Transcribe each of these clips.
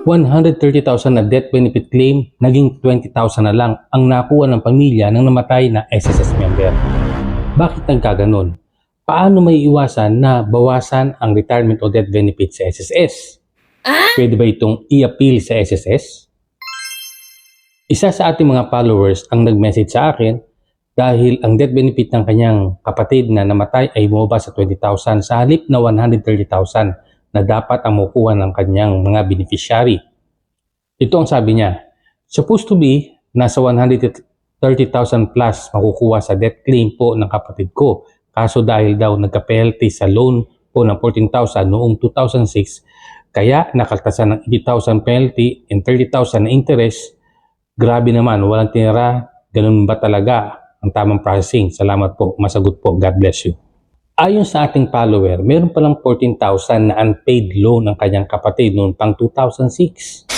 130,000 na death benefit claim, naging 20,000 na lang ang nakuha ng pamilya ng namatay na SSS member. Bakit nagkaganon? Paano may iwasan na bawasan ang retirement o death benefit sa SSS? Pwede ba itong i-appeal sa SSS? Isa sa ating mga followers ang nag-message sa akin dahil ang death benefit ng kanyang kapatid na namatay ay bumaba sa 20,000 sa halip na 130,000 na dapat ang makuha ng kanyang mga beneficiary. Ito ang sabi niya, supposed to be nasa 130,000 plus makukuha sa death claim po ng kapatid ko. Kaso dahil daw nagka-penalty sa loan po ng 14,000 noong 2006, kaya nakaltasan ng 80,000 penalty and 30,000 na interest. Grabe naman, walang tinira. Ganun ba talaga ang tamang processing? Salamat po. Masagot po. God bless you. Ayon sa ating follower, meron palang 14,000 na unpaid loan ng kanyang kapatid noong pang 2006.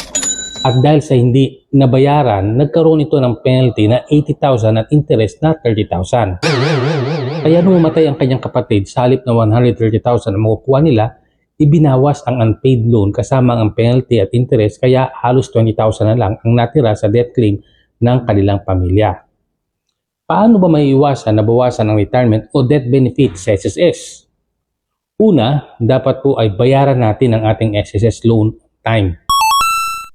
At dahil sa hindi nabayaran, nagkaroon ito ng penalty na 80,000 at interest na 30,000. Kaya nung mamatay ang kanyang kapatid, sa halip na 130,000 ang makukuha nila, ibinawas ang unpaid loan kasama ang penalty at interest kaya halos 20,000 na lang ang natira sa death claim ng kanilang pamilya. Paano ba may iwasan na bawasan ang retirement o death benefit sa SSS? Una, dapat po ay bayaran natin ang ating SSS loan time.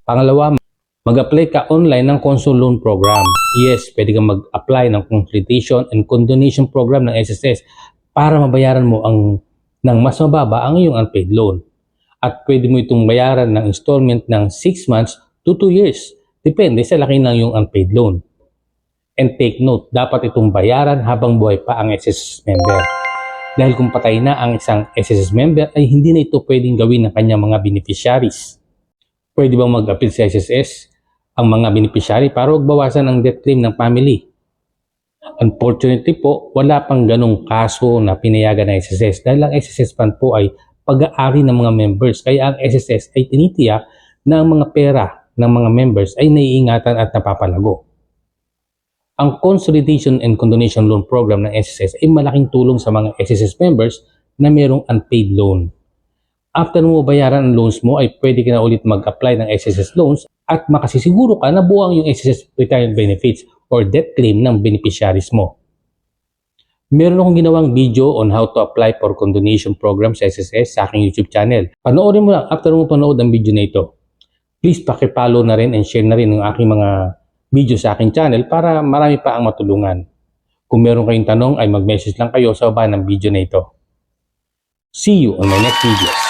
Pangalawa, mag-apply ka online ng Console Loan Program. Yes, pwede kang mag-apply ng consultation and condonation program ng SSS para mabayaran mo ang ng mas mababa ang iyong unpaid loan. At pwede mo itong bayaran ng installment ng 6 months to 2 years. Depende sa laki ng iyong unpaid loan. And take note, dapat itong bayaran habang buhay pa ang SSS member. Dahil kung patay na ang isang SSS member ay hindi na ito pwedeng gawin ng kanyang mga beneficiaries. Pwede bang mag-appeal sa SSS ang mga beneficiary para bawasan ang death claim ng family? Unfortunately po, wala pang ganong kaso na pinayagan ng SSS dahil ang SSS fund po ay pag-aari ng mga members. Kaya ang SSS ay tinitiyak na ang mga pera ng mga members ay naiingatan at napapalago. Ang Consolidation and Condonation Loan Program ng SSS ay malaking tulong sa mga SSS members na mayroong unpaid loan. After mo bayaran ang loans mo ay pwede ka na ulit mag-apply ng SSS loans at makasisiguro ka na buwang yung SSS retirement benefits or death claim ng beneficiaries mo. Meron akong ginawang video on how to apply for condonation program sa SSS sa aking YouTube channel. Panoorin mo lang after mo panood ang video na ito. Please pakipollow na rin and share na rin ang aking mga video sa aking channel para marami pa ang matulungan. Kung meron kayong tanong ay mag-message lang kayo sa baba ng video na ito. See you on my next videos.